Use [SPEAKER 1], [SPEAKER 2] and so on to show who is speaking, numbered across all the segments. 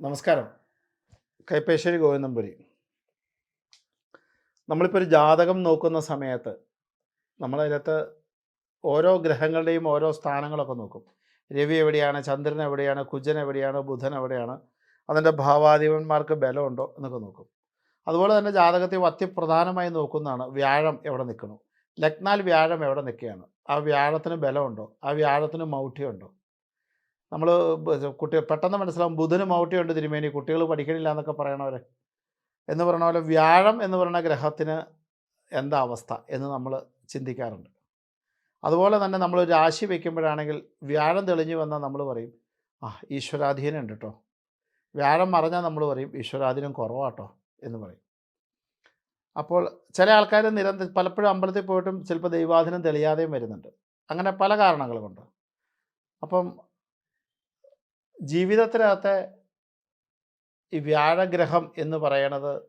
[SPEAKER 1] നമസ്കാരം. കൈപ്പേശ്ശേരി ഗോവിന്ദമ്പുരി നമ്മളിപ്പോൾ ഒരു ജാതകം നോക്കുന്ന സമയത്ത് നമ്മളതിനകത്ത് ഓരോ ഗ്രഹങ്ങളുടെയും ഓരോ സ്ഥാനങ്ങളൊക്കെ നോക്കും. രവി എവിടെയാണ് ചന്ദ്രൻ എവിടെയാണ് കുജൻ എവിടെയാണ് ബുധൻ എവിടെയാണ് അതിന്റെ ഭാവാധിപന്മാർക്ക് ബലമുണ്ടോ എന്നൊക്കെ നോക്കും. അതുപോലെ തന്നെ ജാതകത്തിൽ അത്യപ്രധാനമായി നോക്കുന്നതാണ് വ്യാഴം എവിടെ നിൽക്കുന്നു ലഗ്നാൽ വ്യാഴം എവിടെ നിൽക്കുകയാണ്? ആ വ്യാഴത്തിന് ബലമുണ്ടോ? ആ വ്യാഴത്തിന് മൗഢ്യമുണ്ടോ? നമ്മൾ കുട്ടി പെട്ടെന്ന് മനസ്സിലാവും ബുധനും ഔട്ടിയുണ്ട് തിരുമേനി കുട്ടികൾ പഠിക്കണില്ല എന്നൊക്കെ പറയണവരെ. എന്ന് പറഞ്ഞ പോലെ വ്യാഴം എന്ന് പറയുന്ന ഗ്രഹത്തിന് എന്താ അവസ്ഥ എന്ന് നമ്മൾ ചിന്തിക്കാറുണ്ട്. അതുപോലെ തന്നെ നമ്മൾ രാശി വയ്ക്കുമ്പോഴാണെങ്കിൽ വ്യാഴം തെളിഞ്ഞു വന്നാൽ നമ്മൾ പറയും ആ ഈശ്വരാധീനം ഉണ്ട് കേട്ടോ വ്യാഴം മറഞ്ഞാൽ നമ്മൾ പറയും ഈശ്വരാധീനം കുറവാട്ടോ എന്ന് പറയും. അപ്പോൾ ചില ആൾക്കാർ നിരന്തരം പലപ്പോഴും അമ്പലത്തിൽ പോയിട്ടും ചിലപ്പോൾ ദൈവാധീനം തെളിയാതെയും വരുന്നുണ്ട്. അങ്ങനെ പല കാരണങ്ങൾ കൊണ്ട് അപ്പം ജീവിതത്തിനകത്തെ ഈ വ്യാഴഗ്രഹം എന്ന് പറയണത്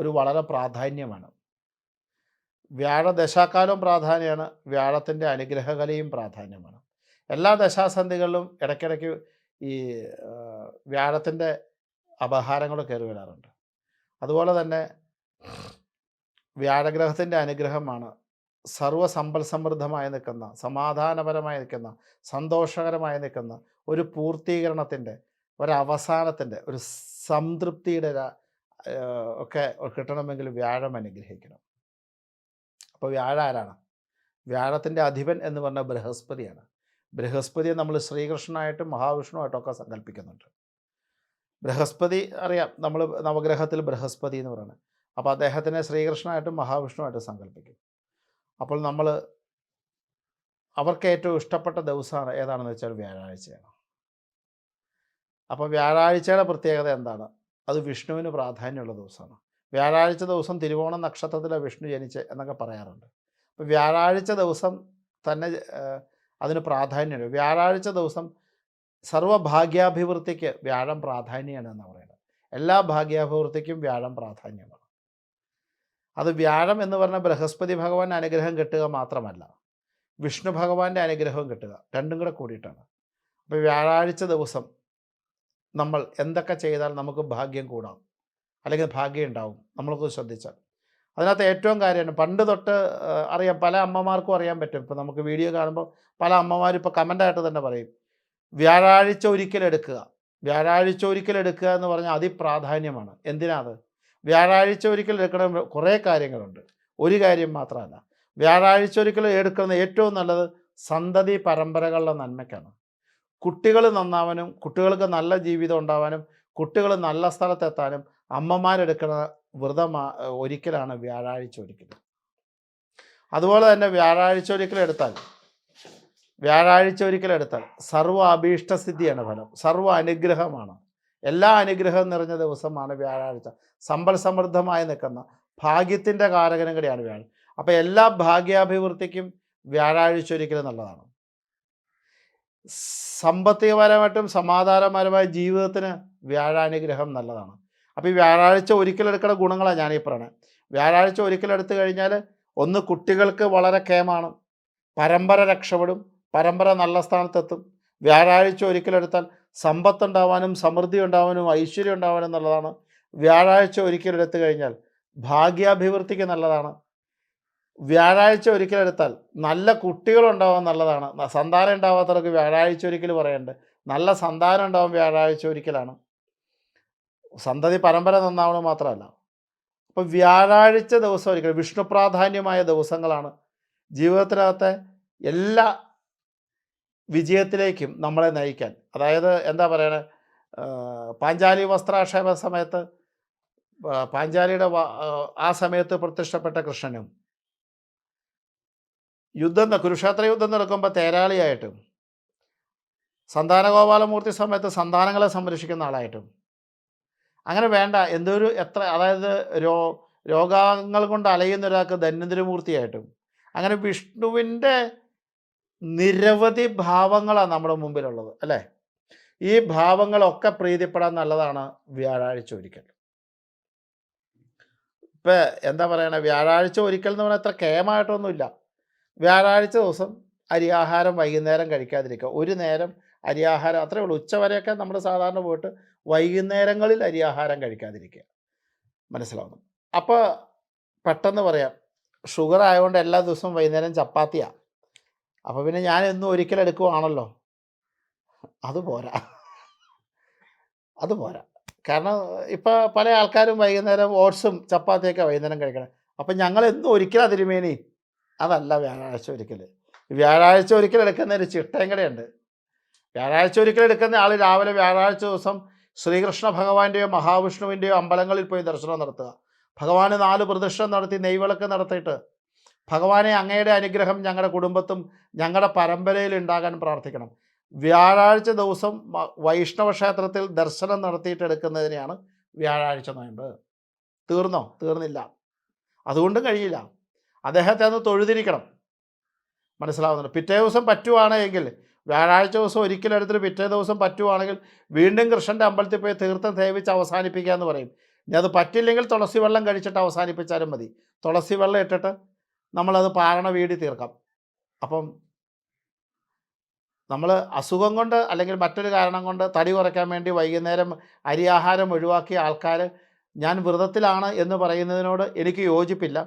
[SPEAKER 1] ഒരു വളരെ പ്രാധാന്യമാണ്. വ്യാഴ ദശാകാലവും പ്രാധാന്യമാണ് വ്യാഴത്തിന്റെ അനുഗ്രഹകലയും പ്രാധാന്യമാണ്. എല്ലാ ദശാസന്ധികളിലും ഇടയ്ക്കിടയ്ക്ക് ഈ വ്യാഴത്തിന്റെ അപഹാരങ്ങൾ കയറി വരാറുണ്ട്. അതുപോലെ തന്നെ വ്യാഴഗ്രഹത്തിന്റെ അനുഗ്രഹമാണ് സർവസമ്പൽ സമൃദ്ധമായി നിൽക്കുന്ന സമാധാനപരമായി നിൽക്കുന്ന സന്തോഷകരമായി നിൽക്കുന്ന ഒരു പൂർത്തീകരണത്തിന്റെ ഒരവസാനത്തിന്റെ ഒരു സംതൃപ്തിയുടെ ഒക്കെ കിട്ടണമെങ്കിൽ വ്യാഴം അനുഗ്രഹിക്കണം. അപ്പോൾ വ്യാഴ ആരാണ്? വ്യാഴത്തിന്റെ അധിപൻ എന്ന് പറഞ്ഞ ബൃഹസ്പതിയാണ്. ബൃഹസ്പതിയെ നമ്മൾ ശ്രീകൃഷ്ണനായിട്ടും മഹാവിഷ്ണുവായിട്ടൊക്കെ സങ്കല്പിക്കുന്നുണ്ട്. ബൃഹസ്പതി അറിയാം നമ്മൾ നവഗ്രഹത്തിൽ ബൃഹസ്പതി എന്ന് പറയുന്നത് അപ്പോൾ അദ്ദേഹത്തിനെ ശ്രീകൃഷ്ണനായിട്ടും മഹാവിഷ്ണുവായിട്ടും സങ്കല്പിക്കും. അപ്പോൾ നമ്മൾ അവർക്ക് ഏറ്റവും ഇഷ്ടപ്പെട്ട ദിവസമാണ് ഏതാണെന്ന് വെച്ചാൽ വ്യാഴാഴ്ചയാണ്. അപ്പോൾ വ്യാഴാഴ്ചയുടെ പ്രത്യേകത എന്താണ്? അത് വിഷ്ണുവിന് പ്രാധാന്യമുള്ള ദിവസമാണ്. വ്യാഴാഴ്ച ദിവസം തിരുവോണ നക്ഷത്രത്തിലെ വിഷ്ണു ജനിച്ച് എന്നൊക്കെ പറയാറുണ്ട്. അപ്പോൾ വ്യാഴാഴ്ച ദിവസം തന്നെ അതിന് പ്രാധാന്യമുണ്ട്. വ്യാഴാഴ്ച ദിവസം സർവഭാഗ്യാഭിവൃദ്ധിക്ക് വ്യാഴം പ്രാധാന്യമാണ് എന്ന് പറയുന്നത്. എല്ലാ ഭാഗ്യാഭിവൃദ്ധിക്കും വ്യാഴം പ്രാധാന്യമാണ്. അത് വ്യാഴം എന്ന് പറഞ്ഞ ബൃഹസ്പതി ഭഗവാൻ അനുഗ്രഹം കിട്ടുക മാത്രമല്ല വിഷ്ണു ഭഗവാന്റെ അനുഗ്രഹവും കിട്ടുക രണ്ടും കൂടെ കൂടിയിട്ടാണ്. അപ്പോൾ വ്യാഴാഴ്ച ദിവസം നമ്മൾ എന്തൊക്കെ ചെയ്താൽ നമുക്ക് ഭാഗ്യം കൂടാം അല്ലെങ്കിൽ ഭാഗ്യം ഉണ്ടാവും നമ്മൾക്ക് ശ്രദ്ധിച്ചാൽ. അതിനകത്ത് ഏറ്റവും കാര്യമാണ് പണ്ട് തൊട്ട് അറിയാം പല അമ്മമാർക്കും അറിയാൻ പറ്റും. ഇപ്പോൾ നമുക്ക് വീഡിയോ കാണുമ്പോൾ പല അമ്മമാരും ഇപ്പോൾ കമന്റായിട്ട് തന്നെ പറയും വ്യാഴാഴ്ച ഒരിക്കൽ എടുക്കുക വ്യാഴാഴ്ച ഒരിക്കൽ എടുക്കുക എന്ന് പറഞ്ഞാൽ അതിപ്രാധാന്യമാണ്. എന്തിനാത് വ്യാഴാഴ്ച ഒരിക്കൽ എടുക്കുന്ന കുറേ കാര്യങ്ങളുണ്ട്. ഒരു കാര്യം മാത്രമല്ല. വ്യാഴാഴ്ച ഒരിക്കൽ എടുക്കുന്ന ഏറ്റവും നല്ലത് സന്തതി പരമ്പരകളുടെ നന്മയ്ക്കാണ്. കുട്ടികൾ നന്നാവാനും കുട്ടികൾക്ക് നല്ല ജീവിതം ഉണ്ടാവാനും കുട്ടികൾ നല്ല സ്ഥലത്തെത്താനും അമ്മമാരെടുക്കുന്ന വ്രതം ഒരിക്കലാണ് വ്യാഴാഴ്ച ഒരിക്കൽ. അതുപോലെ തന്നെ വ്യാഴാഴ്ച ഒരിക്കൽ എടുത്താൽ വ്യാഴാഴ്ച ഒരിക്കൽ എടുത്താൽ സർവ അഭീഷ്ടസിദ്ധിയാണ് ഫലം. സർവ അനുഗ്രഹമാണ്. എല്ലാ അനുഗ്രഹവും നിറഞ്ഞ ദിവസമാണ് വ്യാഴാഴ്ച. സമ്പൽ സമൃദ്ധമായി നിൽക്കുന്ന ഭാഗ്യത്തിന്റെ കാരകനും കൂടിയാണ് വ്യാഴം. അപ്പോൾ എല്ലാ ഭാഗ്യാഭിവൃദ്ധിക്കും വ്യാഴാഴ്ച ഒരിക്കലും നല്ലതാണ്. സാമ്പത്തികപരമായിട്ടും സമാധാനപരമായ ജീവിതത്തിന് വ്യാഴാനുഗ്രഹം നല്ലതാണ്. അപ്പോൾ ഈ വ്യാഴാഴ്ച ഒരിക്കലെടുക്കുന്ന ഗുണങ്ങളാണ് ഞാനീ പറയണത് വ്യാഴാഴ്ച ഒരിക്കലെടുത്തു കഴിഞ്ഞാൽ ഒന്ന് കുട്ടികൾക്ക് വളരെ കേമാണ് പരമ്പര രക്ഷപ്പെടും. പരമ്പര നല്ല സ്ഥാനത്തെത്തും. വ്യാഴാഴ്ച ഒരിക്കലെടുത്താൽ സമ്പത്തുണ്ടാവാനും സമൃദ്ധി ഉണ്ടാവാനും ഐശ്വര്യം ഉണ്ടാവാനും എന്നുള്ളതാണ് വ്യാഴാഴ്ച ഒരിക്കലെടുത്തു കഴിഞ്ഞാൽ ഭാഗ്യാഭിവൃദ്ധിക്ക് നല്ലതാണ്. വ്യാഴാഴ്ച ഒരിക്കലെടുത്താൽ നല്ല കുട്ടികളുണ്ടാവാൻ നല്ലതാണ്. സന്താനം ഉണ്ടാവാത്തവർക്ക് വ്യാഴാഴ്ച ഒരിക്കൽ പറയണ്ട്. നല്ല സന്താനം ഉണ്ടാവും വ്യാഴാഴ്ച ഒരിക്കലാണ്. സന്തതി പരമ്പര നന്നാവണം മാത്രമല്ല. അപ്പോൾ വ്യാഴാഴ്ച ദിവസം ഒരിക്കൽ വിഷ്ണു പ്രാധാന്യമായ ദിവസങ്ങളാണ്. ജീവിതത്തിനകത്തെ എല്ലാ വിജയത്തിലേക്കും നമ്മളെ നയിക്കാൻ. അതായത് എന്താ പറയണേ? പാഞ്ചാലി വസ്ത്രാക്ഷേപ സമയത്ത് പാഞ്ചാലിയുടെ ആ, സമയത്ത് പ്രത്യക്ഷപ്പെട്ട കൃഷ്ണനും യുദ്ധം കുരുക്ഷേത്ര യുദ്ധം നടക്കുമ്പോൾ തേരാളിയായിട്ടും സന്താനഗോപാലമൂർത്തി സമയത്ത് സന്താനങ്ങളെ സംരക്ഷിക്കുന്ന ആളായിട്ടും. അങ്ങനെ വേണ്ട എന്തൊരു എത്ര അതായത് രോ രോഗങ്ങൾ കൊണ്ട് അലയുന്ന ഒരാൾക്ക് ധന്വന്തരമൂർത്തിയായിട്ടും അങ്ങനെ വിഷ്ണുവിന്റെ നിരവധി ഭാവങ്ങളാണ് നമ്മുടെ മുമ്പിലുള്ളത് അല്ലേ? ഈ ഭാവങ്ങളൊക്കെ പ്രീതിപ്പെടാൻ നല്ലതാണ് വ്യാഴാഴ്ച ഒരിക്കൽ. ഇപ്പം എന്താ പറയണേ? വ്യാഴാഴ്ച ഒരിക്കൽ എന്ന് പറഞ്ഞാൽ അത്ര കേമായിട്ടൊന്നുമില്ല. വ്യാഴാഴ്ച ദിവസം അരി ആഹാരം വൈകുന്നേരം കഴിക്കാതിരിക്കുക. ഒരു നേരം അരിയാഹാരം അത്രേ ഉള്ളൂ. ഉച്ചവരെയൊക്കെ നമ്മൾ സാധാരണ പോയിട്ട് വൈകുന്നേരങ്ങളിൽ അരിയാഹാരം കഴിക്കാതിരിക്കുക. മനസ്സിലാവുന്നു? അപ്പോൾ പെട്ടെന്ന് പറയാം. ഷുഗർ ആയതുകൊണ്ട് എല്ലാ ദിവസവും വൈകുന്നേരം ചപ്പാത്തിയാണ് അപ്പോൾ പിന്നെ ഞാൻ എന്നും ഒരിക്കൽ എടുക്കുവാണല്ലോ. അത് പോരാ. അത് പോരാ. കാരണം ഇപ്പോൾ പല ആൾക്കാരും വൈകുന്നേരം ഓട്സും ചപ്പാത്തിയൊക്കെ വൈകുന്നേരം കഴിക്കണം. അപ്പം ഞങ്ങൾ എന്നും ഒരിക്കലാ അതിരുമേനി. അതല്ല വ്യാഴാഴ്ച ഒരിക്കൽ വ്യാഴാഴ്ച ഒരിക്കൽ എടുക്കുന്ന ഒരു ചിട്ടയും കൂടെയുണ്ട്. വ്യാഴാഴ്ച ഒരിക്കൽ എടുക്കുന്ന ആൾ രാവിലെ വ്യാഴാഴ്ച ദിവസം ശ്രീകൃഷ്ണ ഭഗവാന്റെയോ മഹാവിഷ്ണുവിന്റെയോ അമ്പലങ്ങളിൽ പോയി ദർശനം നടത്തുക. ഭഗവാന് നാല് പ്രദക്ഷിണം നടത്തി നെയ്വിളക്ക് നടത്തിയിട്ട് ഭഗവാനെ അങ്ങയുടെ അനുഗ്രഹം ഞങ്ങളുടെ കുടുംബത്തും ഞങ്ങളുടെ പരമ്പരയിൽ ഉണ്ടാകാൻ പ്രാർത്ഥിക്കണം. വ്യാഴാഴ്ച ദിവസം വൈഷ്ണവ ക്ഷേത്രത്തിൽ ദർശനം നടത്തിയിട്ട് എടുക്കുന്നതിനെയാണ് വ്യാഴാഴ്ച നോയമ്പ് തീർന്നോ? തീർന്നില്ല. അതുകൊണ്ടും കഴിയില്ല. അദ്ദേഹത്തെ അന്ന് തൊഴുതിരിക്കണം. മനസ്സിലാവുന്നുണ്ട്. പിറ്റേ ദിവസം പറ്റുവാണെങ്കിൽ വ്യാഴാഴ്ച ദിവസം ഒരിക്കലും പിറ്റേ ദിവസം പറ്റുവാണെങ്കിൽ വീണ്ടും കൃഷ്ണന്റെ അമ്പലത്തിൽ പോയി തീർത്ഥം സേവിച്ച് അവസാനിപ്പിക്കുക എന്ന് പറയും. ഇനി അത് പറ്റില്ലെങ്കിൽ തുളസി വെള്ളം കഴിച്ചിട്ട് അവസാനിപ്പിച്ചാലും മതി. തുളസി വെള്ളം ഇട്ടിട്ട് നമ്മളത് പാഴണ വീടി തീർക്കാം. അപ്പം നമ്മൾ അസുഖം കൊണ്ട് അല്ലെങ്കിൽ മറ്റൊരു കാരണം കൊണ്ട് തടി കുറയ്ക്കാൻ വേണ്ടി വൈകുന്നേരം അരി ആഹാരം ഒഴിവാക്കിയ ആൾക്കാർ ഞാൻ വ്രതത്തിലാണ് എന്ന് പറയുന്നതിനോട് എനിക്ക് യോജിപ്പില്ല.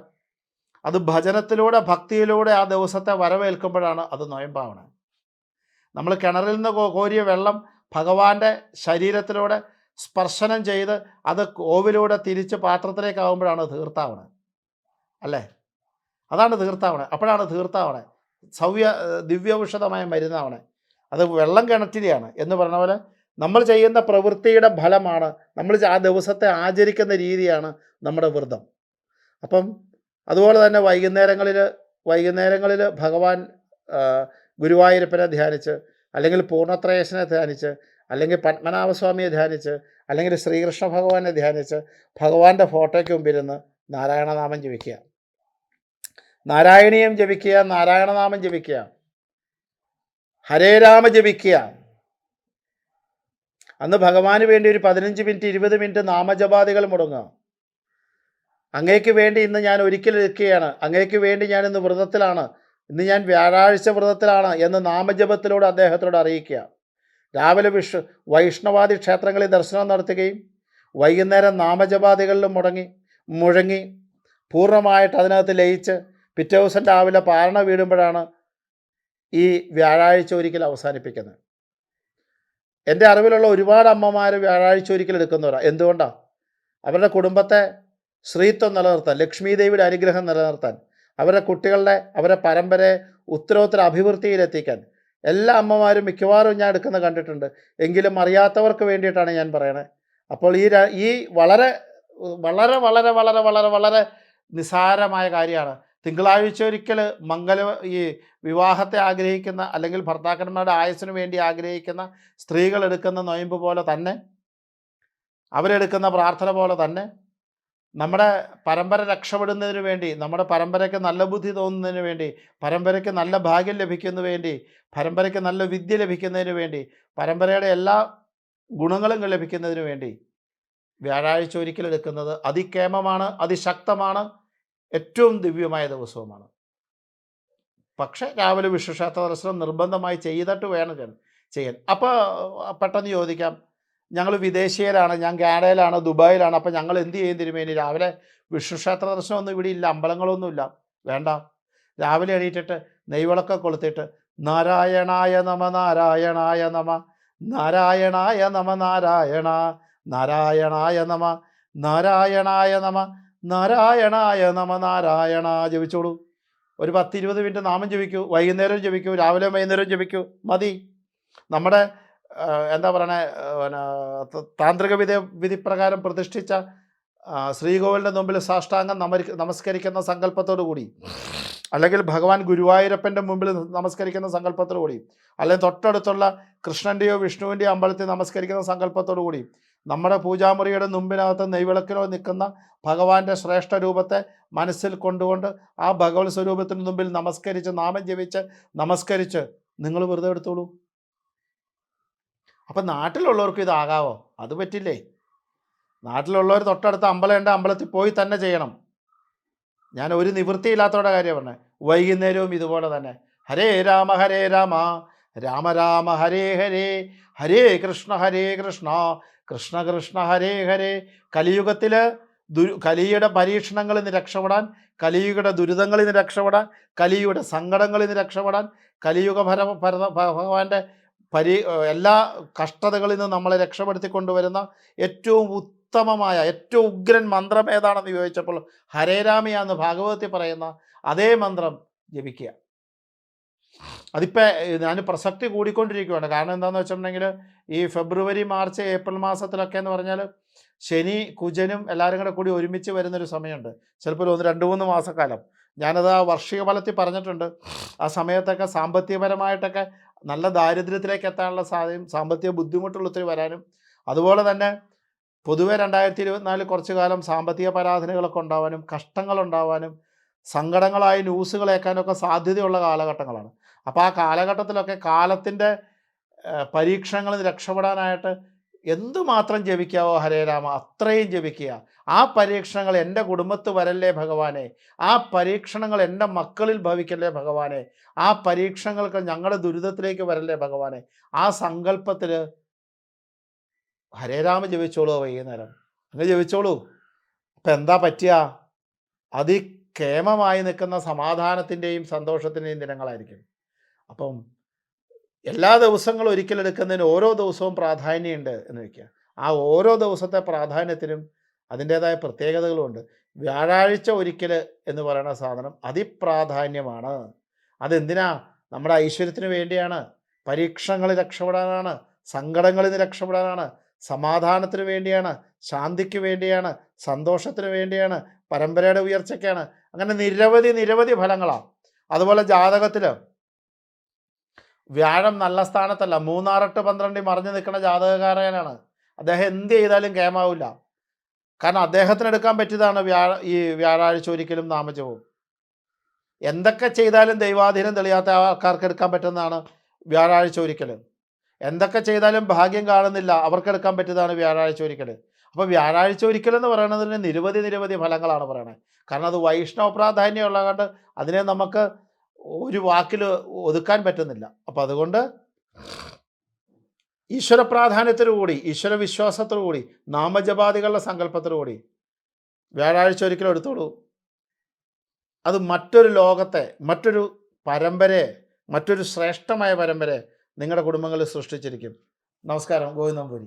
[SPEAKER 1] അത് ഭജനത്തിലൂടെ ഭക്തിയിലൂടെ ആ ദിവസത്തെ വരവേൽക്കുമ്പോഴാണ് അത് നോയമ്പാവണ. നമ്മൾ കിണറിൽ നിന്ന് കോരിയ വെള്ളം ഭഗവാന്റെ ശരീരത്തിലൂടെ സ്പർശനം ചെയ്ത് അത് കോവിലൂടെ തിരിച്ച് പാത്രത്തിലേക്കാവുമ്പോഴാണ് തീർത്താവണ. അല്ലേ? അതാണ് തീർത്താവണേ. അപ്പോഴാണ് തീർത്താവണേ. സൗവ്യ ദിവ്യൌഷധമായ മരുന്നാവണേ. അത് വെള്ളം കിണറ്റിലെയാണ്. എന്ന് പറഞ്ഞ പോലെ നമ്മൾ ചെയ്യുന്ന പ്രവൃത്തിയുടെ ഫലമാണ്. നമ്മൾ ആ ദിവസത്തെ ആചരിക്കുന്ന രീതിയാണ് നമ്മുടെ വ്രതം. അപ്പം അതുപോലെ തന്നെ വൈകുന്നേരങ്ങളിൽ വൈകുന്നേരങ്ങളിൽ ഭഗവാൻ ഗുരുവായൂരപ്പനെ ധ്യാനിച്ച് അല്ലെങ്കിൽ പൂർണത്രയേശനെ ധ്യാനിച്ച് അല്ലെങ്കിൽ പത്മനാഭസ്വാമിയെ ധ്യാനിച്ച് അല്ലെങ്കിൽ ശ്രീകൃഷ്ണ ഭഗവാനെ ധ്യാനിച്ച് ഭഗവാന്റെ ഫോട്ടോയ്ക്ക് മുമ്പിരുന്ന് നാരായണനാമം ജപിക്കുക. നാരായണീയം ജപിക്കുക നാരായണനാമം ജപിക്കുക ഹരേ രാമ ജപിക്കുക. അന്ന് ഭഗവാന് വേണ്ടി ഒരു പതിനഞ്ച് മിനിറ്റ് ഇരുപത് മിനിറ്റ് നാമജപാദികൾ മുടങ്ങുക. അങ്ങേക്ക് വേണ്ടി ഇന്ന് ഞാൻ ഒരിക്കൽ ഇരിക്കുകയാണ് അങ്ങേക്ക് വേണ്ടി ഞാൻ ഇന്ന് വ്രതത്തിലാണ്. ഇന്ന് ഞാൻ വ്യാഴാഴ്ച വ്രതത്തിലാണ് എന്ന് നാമജപത്തിലൂടെ അദ്ദേഹത്തോട് അറിയിക്കുക. രാവിലെ വിഷ് വൈഷ്ണവാദി ക്ഷേത്രങ്ങളിൽ ദർശനം നടത്തുകയും വൈകുന്നേരം നാമജപാദികളിലും മുടങ്ങി മുഴങ്ങി പൂർണമായിട്ട് അതിനകത്ത് ലയിച്ച് പിറ്റേ ദിവസം രാവിലെ പാരണ വീടുമ്പോഴാണ് ഈ വ്യാഴാഴ്ച ഒരിക്കൽ അവസാനിപ്പിക്കുന്നത്. എന്റെ അറിവിലുള്ള ഒരുപാട് അമ്മമാർ വ്യാഴാഴ്ച ഒരിക്കൽ എടുക്കുന്നവരാണ് എന്തുകൊണ്ടാണ് അവരുടെ കുടുംബത്തെ ശ്രീത്വം നിലനിർത്താൻ ലക്ഷ്മി ദേവിയുടെ അനുഗ്രഹം നിലനിർത്താൻ അവരുടെ കുട്ടികളുടെ അവരുടെ പരമ്പരയെ ഉത്തരോത്തര അഭിവൃദ്ധിയിലെത്തിക്കാൻ. എല്ലാ അമ്മമാരും മിക്കവാറും ഞാൻ എടുക്കുന്ന കണ്ടിട്ടുണ്ട്. എങ്കിലും അറിയാത്തവർക്ക് വേണ്ടിയിട്ടാണ് ഞാൻ പറയണത് അപ്പോൾ ഈ ഈ വളരെ വളരെ വളരെ വളരെ വളരെ വളരെ നിസ്സാരമായ കാര്യമാണ്. തിങ്കളാഴ്ച ഒരിക്കൽ മംഗല ഈ വിവാഹത്തെ ആഗ്രഹിക്കുന്ന അല്ലെങ്കിൽ ഭർത്താക്കന്മാരുടെ ആയുസ്സിന് വേണ്ടി ആഗ്രഹിക്കുന്ന സ്ത്രീകൾ എടുക്കുന്ന നൊയമ്പ് പോലെ തന്നെ അവരെടുക്കുന്ന പ്രാർത്ഥന പോലെ തന്നെ നമ്മുടെ പരമ്പര രക്ഷപ്പെടുന്നതിന് വേണ്ടി നമ്മുടെ പരമ്പരയ്ക്ക് നല്ല ബുദ്ധി തോന്നുന്നതിന് വേണ്ടി പരമ്പരയ്ക്ക് നല്ല ഭാഗ്യം ലഭിക്കുന്നതിന് വേണ്ടി പരമ്പരയ്ക്ക് നല്ല വിദ്യ ലഭിക്കുന്നതിന് വേണ്ടി പരമ്പരയുടെ എല്ലാ ഗുണങ്ങളും ലഭിക്കുന്നതിന് വേണ്ടി വ്യാഴാഴ്ച ഒരിക്കലെടുക്കുന്നത് അതിക്കേമമാണ് അതിശക്തമാണ്. ഏറ്റവും ദിവ്യമായ ദിവസവുമാണ്. പക്ഷേ രാവിലെ വിശ്വക്ഷേത്ര ദർശനം നിർബന്ധമായി ചെയ്തിട്ട് വേണം ചെയ്യാൻ. അപ്പോൾ പെട്ടെന്ന് ചോദിക്കാം ഞങ്ങൾ വിദേശീയരാണ് ഞാൻ കാനഡയിലാണ് ദുബായിലാണ് അപ്പോൾ ഞങ്ങൾ എന്ത് ചെയ്യും തിരുമേനി? രാവിലെ വിഷ്ണുക്ഷേത്ര ദർശനമൊന്നും ഇവിടെ ഇല്ല അമ്പലങ്ങളൊന്നുമില്ല. വേണ്ട. രാവിലെ എണീറ്റിട്ട് നെയ്വിളക്കെ കൊളുത്തിട്ട് നാരായണായ നമ നാരായണായ നമ നാരായണായ നമ നാരായണ നാരായണായ നമ നാരായണായ നമ നാരായണായ നമ നാരായണ ജപിച്ചോളൂ. ഒരു പത്ത് ഇരുപത് മിനിറ്റ് നാമം ജപിക്കൂ. വൈകുന്നേരം ജപിക്കൂ. രാവിലെ വൈകുന്നേരം ജപിക്കൂ. മതി. നമ്മുടെ എന്താ പറയണേ പിന്നെ താന്ത്രിക വിധി വിധിപ്രകാരം പ്രതിഷ്ഠിച്ച ശ്രീകോവിലിന്റെ മുമ്പിൽ സാഷ്ടാംഗം നമരി നമസ്കരിക്കുന്ന സങ്കല്പത്തോടു കൂടി അല്ലെങ്കിൽ ഭഗവാൻ ഗുരുവായൂരപ്പന്റെ മുമ്പിൽ നമസ്കരിക്കുന്ന സങ്കല്പത്തോടു കൂടി അല്ലെങ്കിൽ തൊട്ടടുത്തുള്ള കൃഷ്ണന്റെയോ വിഷ്ണുവിന്റെയോ അമ്പലത്തിൽ നമസ്കരിക്കുന്ന സങ്കല്പത്തോടു കൂടി നമ്മുടെ പൂജാമുറിയുടെ മുമ്പിനകത്ത് നെയ്വിളക്കിലോ നിൽക്കുന്ന ഭഗവാന്റെ ശ്രേഷ്ഠ രൂപത്തെ മനസ്സിൽ കൊണ്ടുകൊണ്ട് ആ ഭഗവത് സ്വരൂപത്തിന് മുമ്പിൽ നമസ്കരിച്ച് നാമം ജപിച്ച് നമസ്കരിച്ച് നിങ്ങൾ വെറുതെ എടുത്തോളൂ. അപ്പം നാട്ടിലുള്ളവർക്ക് ഇതാകാവോ അത് പറ്റില്ലേ? നാട്ടിലുള്ളവർ തൊട്ടടുത്ത അമ്പലമുണ്ട് അമ്പലത്തിൽ പോയി തന്നെ ചെയ്യണം. ഞാൻ ഒരു നിവൃത്തിയില്ലാത്തവരുടെ കാര്യം പറഞ്ഞത് വൈകുന്നേരവും ഇതുപോലെ തന്നെ. ഹരേ രാമ ഹരേ രാമ. രാമ രാമ ഹരേ ഹരേ. ഹരേ കൃഷ്ണ ഹരേ കൃഷ്ണ. കൃഷ്ണ കൃഷ്ണ ഹരേ ഹരേ. കലിയുഗത്തിൽ ദുരു കലിയുടെ പരീക്ഷണങ്ങളിൽ നിന്ന് രക്ഷപ്പെടാൻ കലിയുടെ ദുരിതങ്ങളിൽ നിന്ന് രക്ഷപ്പെടാൻ കലിയുടെ സങ്കടങ്ങളിൽ നിന്ന് രക്ഷപ്പെടാൻ കലിയുഗ ഭര ഭഗവാന്റെ പരി എല്ലാ കഷ്ടതകളിൽ നിന്ന് നമ്മളെ രക്ഷപ്പെടുത്തി കൊണ്ടുവരുന്ന ഏറ്റവും ഉത്തമമായ ഏറ്റവും ഉഗ്രൻ മന്ത്രം ഏതാണെന്ന് ചോദിച്ചപ്പോൾ ഹരേരാമയ എന്ന് ഭാഗവതത്തിൽ പറയുന്ന അതേ മന്ത്രം ജപിക്കുക. അതിപ്പോൾ ഞാൻ പ്രസക്തി കൂടിക്കൊണ്ടിരിക്കുകയാണ് കാരണം എന്താണെന്ന് വെച്ചിട്ടുണ്ടെങ്കിൽ ഈ ഫെബ്രുവരി മാർച്ച് ഏപ്രിൽ മാസത്തിലൊക്കെ എന്ന് പറഞ്ഞാൽ ശനി കുജനും എല്ലാവരും കൂടെ കൂടി ഒരുമിച്ച് വരുന്നൊരു സമയമുണ്ട്. ചിലപ്പോൾ ഒന്ന് രണ്ട് മൂന്ന് മാസക്കാലം. ഞാനത് ആ വർഷിക ഫലത്തിൽ പറഞ്ഞിട്ടുണ്ട്. ആ സമയത്തൊക്കെ സാമ്പത്തികപരമായിട്ടൊക്കെ നല്ല ദാരിദ്ര്യത്തിലേക്ക് എത്താനുള്ള സാധ്യതയും സാമ്പത്തിക ബുദ്ധിമുട്ടുള്ള ഒത്തിരി വരാനും. അതുപോലെ തന്നെ പൊതുവെ രണ്ടായിരത്തി ഇരുപത്തിനാല് കുറച്ച് കാലം സാമ്പത്തിക പരാധനകളൊക്കെ ഉണ്ടാവാനും കഷ്ടങ്ങളുണ്ടാവാനും സങ്കടങ്ങളായ ന്യൂസുകളേക്കാനൊക്കെ സാധ്യതയുള്ള കാലഘട്ടങ്ങളാണ്. അപ്പോൾ ആ കാലഘട്ടത്തിലൊക്കെ കാലത്തിന്റെ പരീക്ഷണങ്ങളിൽ രക്ഷപ്പെടാനായിട്ട് എന്തുമാത്രം ജപിക്കാവോ ഹരേ രാമ അത്രയും ജപിക്കുക. ആ പരീക്ഷണങ്ങൾ എന്റെ കുടുംബത്ത് വരല്ലേ ഭഗവാനെ? ആ പരീക്ഷണങ്ങൾ എന്റെ മക്കളിൽ ഭവിക്കല്ലേ ഭഗവാനെ? ആ പരീക്ഷണങ്ങൾക്ക് ഞങ്ങളുടെ ദുരിതത്തിലേക്ക് വരല്ലേ ഭഗവാനെ? ആ സങ്കല്പത്തിൽ ഹരേരാമ ജപിച്ചോളൂ വൈകുന്നേരം. അങ്ങ് ജപിച്ചോളൂ. അപ്പം എന്താ പറ്റുക അതിക്ഷേമമായി നിൽക്കുന്ന സമാധാനത്തിന്റെയും സന്തോഷത്തിന്റെയും ദിനങ്ങളായിരിക്കും. അപ്പം എല്ലാ ദിവസങ്ങളും ഒരിക്കലെടുക്കുന്നതിന് ഓരോ ദിവസവും പ്രാധാന്യമുണ്ട് എന്ന് വയ്ക്കുക. ആ ഓരോ ദിവസത്തെ പ്രാധാന്യത്തിനും അതിന്റേതായ പ്രത്യേകതകളുമുണ്ട് വ്യാഴാഴ്ച ഒരിക്കൽ എന്ന് പറയുന്ന സാധനം അതിപ്രാധാന്യമാണ്. അതെന്തിനാ? നമ്മുടെ ഐശ്വര്യത്തിന് വേണ്ടിയാണ്. പരീക്ഷണങ്ങളിൽ രക്ഷപ്പെടാനാണ്. സങ്കടങ്ങളിൽ നിന്ന് രക്ഷപ്പെടാനാണ്. സമാധാനത്തിന് വേണ്ടിയാണ്. ശാന്തിക്ക് വേണ്ടിയാണ്. സന്തോഷത്തിന് വേണ്ടിയാണ്. പരമ്പരയുടെ ഉയർച്ചയ്ക്കാണ്. അങ്ങനെ നിരവധി നിരവധി ഫലങ്ങളാണ്. അതുപോലെ ജാതകത്തിൽ വ്യാഴം നല്ല സ്ഥാനത്തല്ല. മൂന്നാറെട്ട് പന്ത്രണ്ടിൽ മറിഞ്ഞു നിൽക്കുന്ന ജാതകകാരനാണ് അദ്ദേഹം എന്ത് ചെയ്താലും കേമാവില്ല. കാരണം അദ്ദേഹത്തിന് എടുക്കാൻ പറ്റിയതാണ് വ്യാഴ ഈ വ്യാഴാഴ്ച ഒരിക്കലും നാമജവും എന്തൊക്കെ ചെയ്താലും ദൈവാധീനം തെളിയാത്ത ആൾക്കാർക്ക് എടുക്കാൻ പറ്റുന്നതാണ് വ്യാഴാഴ്ച ഒരിക്കൽ എന്തൊക്കെ ചെയ്താലും ഭാഗ്യം കാണുന്നില്ല അവർക്ക് എടുക്കാൻ പറ്റിയതാണ് വ്യാഴാഴ്ച ഒരിക്കൽ അപ്പോൾ വ്യാഴാഴ്ച ഒരിക്കൽ എന്ന് പറയുന്നതിന് നിരവധി നിരവധി ഫലങ്ങളാണ് പറയുന്നത് കാരണം അത് വൈഷ്ണവ പ്രാധാന്യമുള്ളതുകൊണ്ട് അതിനെ നമുക്ക് ഒരു വാക്കിൽ ഒതുക്കാൻ പറ്റുന്നില്ല. അപ്പം അതുകൊണ്ട് ഈശ്വര പ്രാധാന്യത്തോടുകൂടി ഈശ്വര വിശ്വാസത്തോടുകൂടി നാമജപാദികളുടെ സങ്കല്പത്തോടുകൂടി വ്യാഴാഴ്ച ഒരിക്കലും എടുത്തോളൂ. അത് മറ്റൊരു ലോകത്തെ മറ്റൊരു പരമ്പരയെ മറ്റൊരു ശ്രേഷ്ഠമായ പരമ്പരയെ നിങ്ങളുടെ കുടുംബങ്ങളിൽ സൃഷ്ടിച്ചിരിക്കും. നമസ്കാരം. ഗോവിന്ദംപുരി